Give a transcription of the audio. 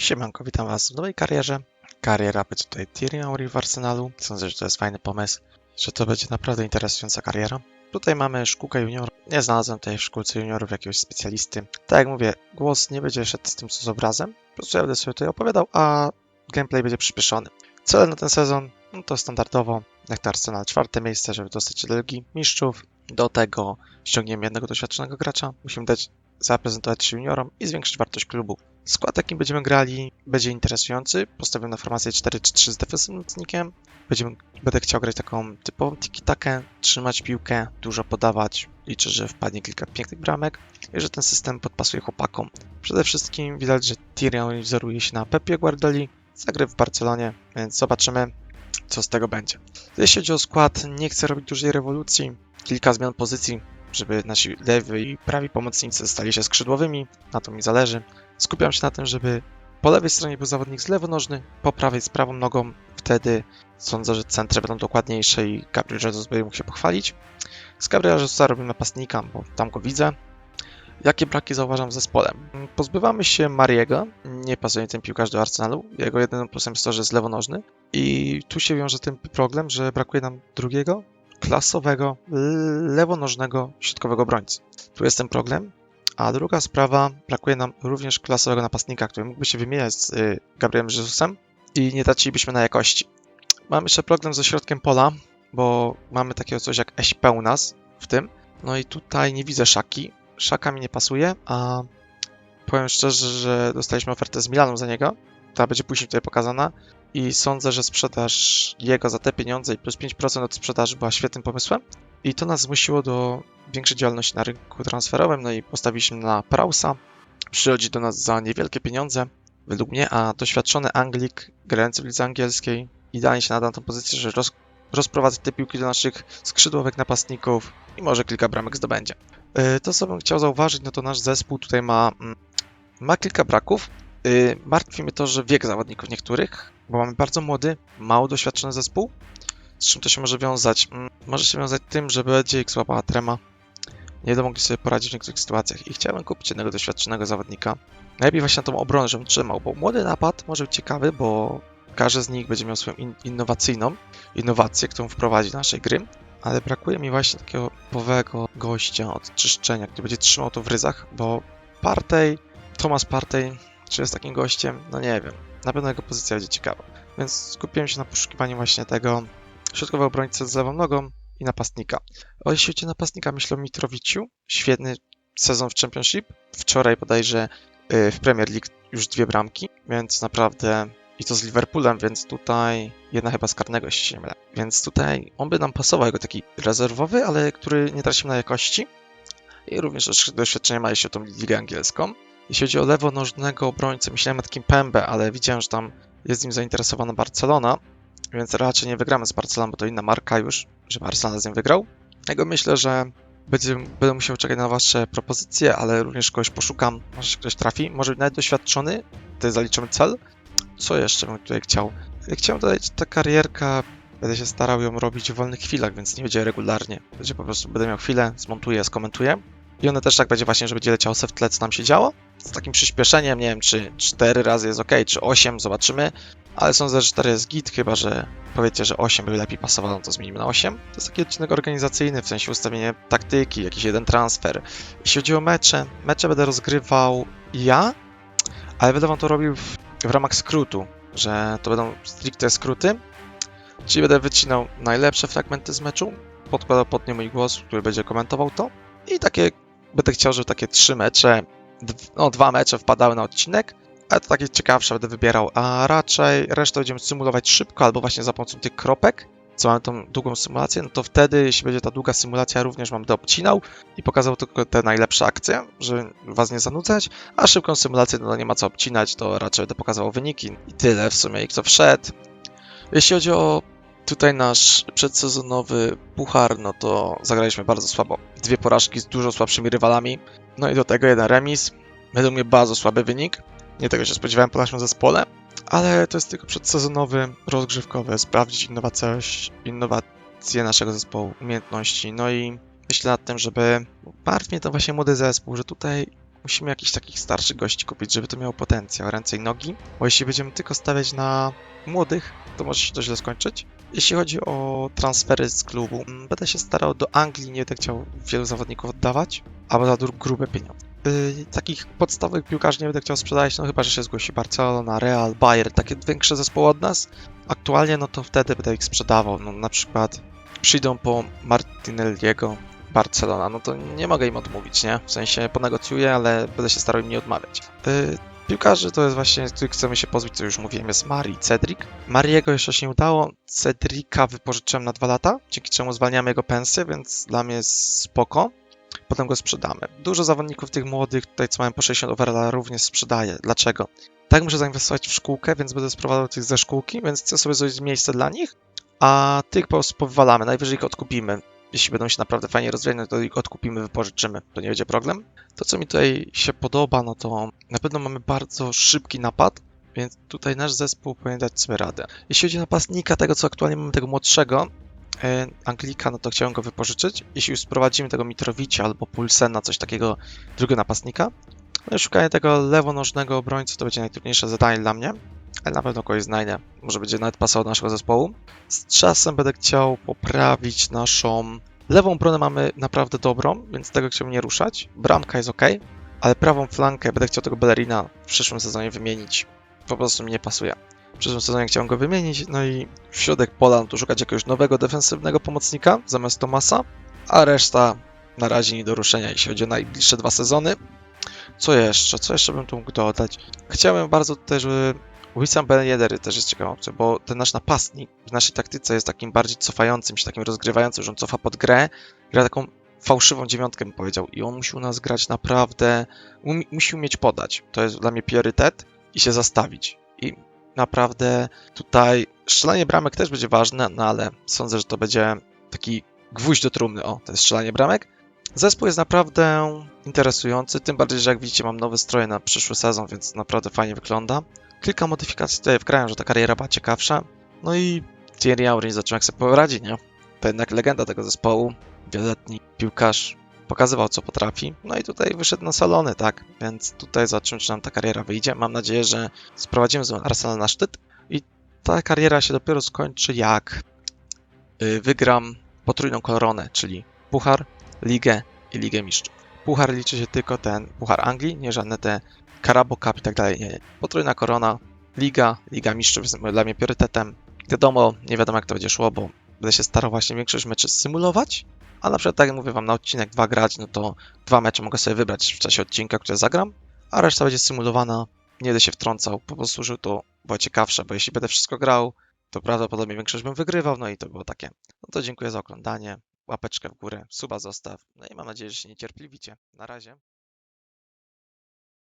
Siemanko, witam Was w nowej karierze. Kariera będzie tutaj Tyrion w Arsenalu. Sądzę, że to jest fajny pomysł, że to będzie naprawdę interesująca kariera. Tutaj mamy szkółkę junior. Nie znalazłem tutaj w szkółce juniorów jakiegoś specjalisty. Tak jak mówię, głos nie będzie szedł z tym, co z obrazem. Po prostu ja będę sobie tutaj opowiadał, a gameplay będzie przyspieszony. Cele na ten sezon, no to standardowo, jak to Arsenal, czwarte miejsce, żeby dostać się do Ligi Mistrzów. Do tego ściągniemy jednego doświadczonego gracza. Musimy dać zaprezentować juniorom i zwiększyć wartość klubu. Skład, jakim będziemy grali, będzie interesujący. Postawię na formację 4-3 z defensywnym mocnikiem. Będziemy, będę chciał grać taką typową tiki-takę, trzymać piłkę, dużo podawać. Liczę, że wpadnie kilka pięknych bramek i że ten system podpasuje chłopakom. Przede wszystkim widać, że Tyrion wzoruje się na Pepie Guardoli, zagry w Barcelonie, więc zobaczymy, co z tego będzie. Jeśli chodzi o skład, nie chcę robić dużej rewolucji. Kilka zmian pozycji, żeby nasi lewy i prawi pomocnicy stali się skrzydłowymi, na to mi zależy. Skupiam się na tym, żeby po lewej stronie był zawodnik z lewonożny, po prawej z prawą nogą. Wtedy sądzę, że centry będą dokładniejsze i Gabriel Jesus będzie mógł się pochwalić. Z Gabriela Jesusa robimy napastnika, bo tam go widzę. Jakie braki zauważam w zespole? Pozbywamy się Mariego, nie pasuje ten piłkarz do Arsenalu. Jego jedynym plusem jest to, że jest lewonożny. I tu się wiąże ten problem, że brakuje nam drugiego, klasowego, lewonożnego, środkowego obrońcy. Tu jest ten problem. A druga sprawa, brakuje nam również klasowego napastnika, który mógłby się wymieniać z y, Gabrielem Jesusem i nie tracilibyśmy na jakości. Mamy jeszcze problem ze środkiem pola, bo mamy takiego coś jak SP u nas w tym. No i tutaj nie widzę Szaki. Szaka mi nie pasuje, a powiem szczerze, że dostaliśmy ofertę z Milanu za niego. Ta będzie później tutaj pokazana i sądzę, że sprzedaż jego za te pieniądze i plus 5% od sprzedaży była świetnym pomysłem. I to nas zmusiło do większej działalności na rynku transferowym, no i postawiliśmy na Prausa. Przychodzi do nas za niewielkie pieniądze, według mnie, a doświadczony Anglik, grający w lidze angielskiej, idealnie się nada na tą pozycję, że roz, rozprowadza te piłki do naszych skrzydłowych napastników i może kilka bramek zdobędzie. Yy, to, co bym chciał zauważyć, no to nasz zespół tutaj ma, mm, ma kilka braków. Yy, martwi mnie to, że wiek zawodników niektórych, bo mamy bardzo młody, mało doświadczony zespół. Z czym to się może wiązać? Mm, Może się wiązać tym, że będzie ich złapała trema. Nie będą mogli sobie poradzić w niektórych sytuacjach i chciałbym kupić jednego doświadczonego zawodnika. Najlepiej właśnie na tą obronę, żebym trzymał, bo młody napad może być ciekawy, bo każdy z nich będzie miał swoją in innowacyjną innowację, którą wprowadzi do naszej gry, ale brakuje mi właśnie takiego typowego gościa od czyszczenia, który będzie trzymał to w ryzach, bo Partey, Thomas Partey, czy jest takim gościem? No nie wiem. Na pewno jego pozycja będzie ciekawa. Więc skupiłem się na poszukiwaniu właśnie tego środkowego obrońcy z lewą nogą i napastnika. O o napastnika, myślę o Mitrowiciu. Świetny sezon w Championship. Wczoraj bodajże y, w Premier League już dwie bramki, więc naprawdę i to z Liverpoolem, więc tutaj jedna chyba z karnego, jeśli się nie mylę. Więc tutaj on by nam pasował jako taki rezerwowy, ale który nie tracił na jakości. I również doświadczenie ma jeśli o tą ligę angielską. Jeśli chodzi o lewonożnego obrońcę, myślałem nad Kimpembe, ale widziałem, że tam jest nim zainteresowana Barcelona, więc raczej nie wygramy z Barceloną, bo to inna marka już, żeby Arsenal z nim wygrał. Dlatego myślę, że będzie, będę musiał czekać na wasze propozycje, ale również kogoś poszukam, może się ktoś trafi, może być nawet doświadczony, tutaj zaliczymy cel. Co jeszcze bym tutaj chciał? Chciałem dodać, ta karierka, będę się starał ją robić w wolnych chwilach, więc nie będzie regularnie. Będzie po prostu, będę miał chwilę, zmontuję, skomentuję. I one też tak będzie właśnie, że będzie leciało se w tle, co nam się działo. Z takim przyspieszeniem, nie wiem, czy 4 razy jest ok, czy 8, zobaczymy. Ale sądzę, że 4 jest git, chyba że powiecie, że 8 by lepiej pasowało, no to zmienimy na 8. To jest taki odcinek organizacyjny, w sensie ustawienie taktyki, jakiś jeden transfer. Jeśli chodzi o mecze, mecze będę rozgrywał ja, ale będę wam to robił w, w ramach skrótu, że to będą stricte skróty. Czyli będę wycinał najlepsze fragmenty z meczu, podkładał pod nie mój głos, który będzie komentował to. I takie, będę chciał, żeby takie trzy mecze, no dwa mecze wpadały na odcinek, ale to takie ciekawsze będę wybierał, a raczej resztę będziemy symulować szybko albo właśnie za pomocą tych kropek, co mamy tą długą symulację, no to wtedy, jeśli będzie ta długa symulacja, również mam obcinał i pokazał tylko te najlepsze akcje, żeby was nie zanudzać, a szybką symulację, no nie ma co obcinać, to raczej będę pokazywał wyniki i tyle w sumie, i kto wszedł. Jeśli chodzi o tutaj nasz przedsezonowy puchar, no to zagraliśmy bardzo słabo. Dwie porażki z dużo słabszymi rywalami, no i do tego jeden remis. Według mnie bardzo słaby wynik. Nie tego się spodziewałem po naszym zespole, ale to jest tylko przedsezonowy, rozgrzewkowy, sprawdzić innowacyjność, innowacje naszego zespołu, umiejętności, no i myślę nad tym, żeby... Martwi mnie to właśnie młody zespół, że tutaj musimy jakichś takich starszych gości kupić, żeby to miało potencjał, ręce i nogi, bo jeśli będziemy tylko stawiać na młodych, to może się to źle skończyć. Jeśli chodzi o transfery z klubu, mm, będę się starał do Anglii, nie będę chciał wielu zawodników oddawać, albo za grube pieniądze. Yy, takich podstawowych piłkarzy nie będę chciał sprzedać, no chyba, że się zgłosi Barcelona, Real, Bayern, takie większe zespoły od nas. Aktualnie, no to wtedy będę ich sprzedawał, no na przykład przyjdą po Martinelliego, Barcelona, no to nie mogę im odmówić, nie? W sensie ponegocjuję, ale będę się starał im nie odmawiać. Yy, piłkarzy to jest właśnie, których chcemy się pozbyć, co już mówiłem, jest Mari, Cedric. Mariego jeszcze się nie udało, Cedrika wypożyczyłem na dwa lata, dzięki czemu zwalniamy jego pensję, więc dla mnie jest spoko. Potem go sprzedamy. Dużo zawodników tych młodych, tutaj co mają po 60 overalla, również sprzedaję. Dlaczego? Tak muszę zainwestować w szkółkę, więc będę sprowadzał tych ze szkółki, więc chcę sobie zrobić miejsce dla nich, a tych po prostu powywalamy, najwyżej ich odkupimy jeśli będą się naprawdę fajnie rozwijać, no to ich odkupimy, wypożyczymy. To nie będzie problem. To, co mi tutaj się podoba, no to na pewno mamy bardzo szybki napad, więc tutaj nasz zespół powinien dać sobie radę. Jeśli chodzi o napastnika, tego co aktualnie mamy, tego młodszego, e, Anglika, no to chciałem go wypożyczyć. Jeśli już sprowadzimy tego Mitrovicia albo Pulsena, coś takiego, drugiego napastnika, no i szukanie tego lewonożnego obrońcy to będzie najtrudniejsze zadanie dla mnie, ale na pewno kogoś znajdę. Może będzie nawet pasował do naszego zespołu. Z czasem będę chciał poprawić naszą. Lewą obronę mamy naprawdę dobrą, więc tego chciałbym nie ruszać. Bramka jest ok, ale prawą flankę będę chciał tego Bellerina w przyszłym sezonie wymienić. Po prostu mi nie pasuje. W przyszłym sezonie chciałem go wymienić, no i w środek pola to szukać jakiegoś nowego defensywnego pomocnika zamiast Tomasa, a reszta na razie nie do ruszenia, jeśli chodzi o najbliższe dwa sezony. Co jeszcze? Co jeszcze bym tu mógł dodać? Chciałem bardzo też, żeby Wissam Ben też jest ciekawą opcją, bo ten nasz napastnik w naszej taktyce jest takim bardziej cofającym się, takim rozgrywającym, że on cofa pod grę, gra taką fałszywą dziewiątkę, bym powiedział. I on musi u nas grać naprawdę, um, musi umieć podać. To jest dla mnie priorytet i się zastawić. I naprawdę tutaj strzelanie bramek też będzie ważne, no ale sądzę, że to będzie taki gwóźdź do trumny. O, to jest strzelanie bramek. Zespół jest naprawdę interesujący, tym bardziej, że jak widzicie mam nowe stroje na przyszły sezon, więc naprawdę fajnie wygląda. Kilka modyfikacji tutaj wgrają, że ta kariera była ciekawsza. No i Thierry Henry zobaczymy jak sobie poradzi, nie? To jednak legenda tego zespołu, wieloletni piłkarz, pokazywał co potrafi. No i tutaj wyszedł na salony, tak? Więc tutaj zobaczymy czy nam ta kariera wyjdzie. Mam nadzieję, że sprowadzimy z Arsenal na szczyt i ta kariera się dopiero skończy jak y, wygram potrójną koronę, czyli Puchar, Ligę i Ligę Mistrzów. Puchar liczy się tylko ten Puchar Anglii, nie żadne te Carabo Cup i tak dalej. Nie, nie. Potrójna korona, Liga, Liga Mistrzów jest dla mnie priorytetem. Wiadomo, nie wiadomo jak to będzie szło, bo będę się starał właśnie większość meczy symulować, a na przykład tak jak mówię wam na odcinek dwa grać, no to dwa mecze mogę sobie wybrać w czasie odcinka, które zagram, a reszta będzie symulowana, nie będę się wtrącał, po prostu, żeby to było ciekawsze, bo jeśli będę wszystko grał, to prawdopodobnie większość bym wygrywał, no i to było takie. No to dziękuję za oglądanie, łapeczkę w górę, suba zostaw, no i mam nadzieję, że się niecierpliwicie. Na razie.